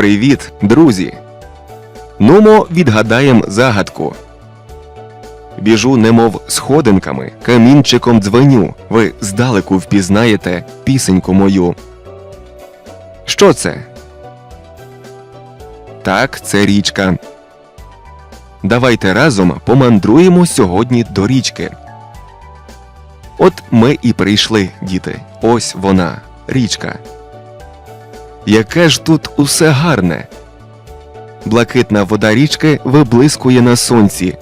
Привіт, друзі! Нумо відгадаєм загадку. Біжу, немов сходинками, камінчиком дзвеню. Ви здалеку впізнаєте пісеньку мою. Що це? Так, це річка. Давайте разом помандруємо сьогодні до річки. От ми і прийшли, діти. Ось вона, річка. Яке ж тут усе гарне. Блакитна вода річки виблискує на сонці.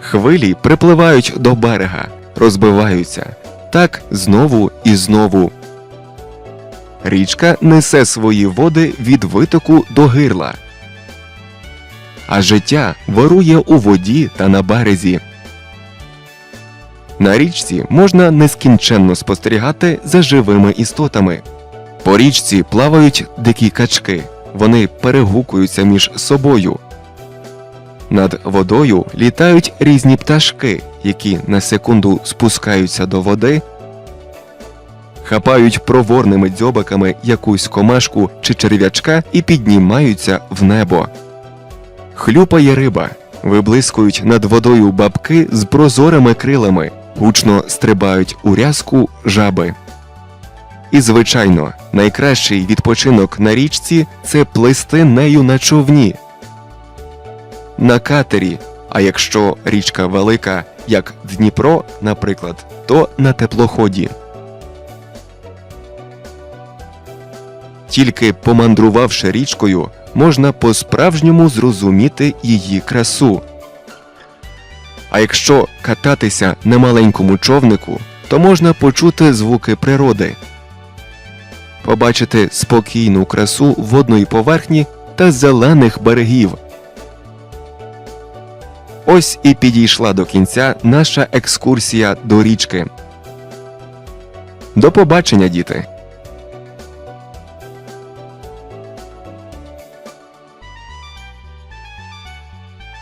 Хвилі припливають до берега, розбиваються. Так знову і знову. Річка несе свої води від витоку до гирла. А життя вирує у воді та на березі. На річці можна нескінченно спостерігати за живими істотами. По річці плавають дикі качки, вони перегукуються між собою. Над водою літають різні пташки, які на секунду спускаються до води, хапають проворними дзьобаками якусь комашку чи черв'ячка і піднімаються в небо. Хлюпає риба, виблискують над водою бабки з прозорими крилами, гучно стрибають у рязку жаби. І, звичайно, найкращий відпочинок на річці це плисти нею на човні. На катері, а якщо річка велика, як Дніпро, наприклад, то на теплоході. Тільки помандрувавши річкою, можна по-справжньому зрозуміти її красу. А якщо кататися на маленькому човнику, то можна почути звуки природи побачити спокійну красу водної поверхні та зелених берегів. Ось і підійшла до кінця наша екскурсія до річки. До побачення, діти!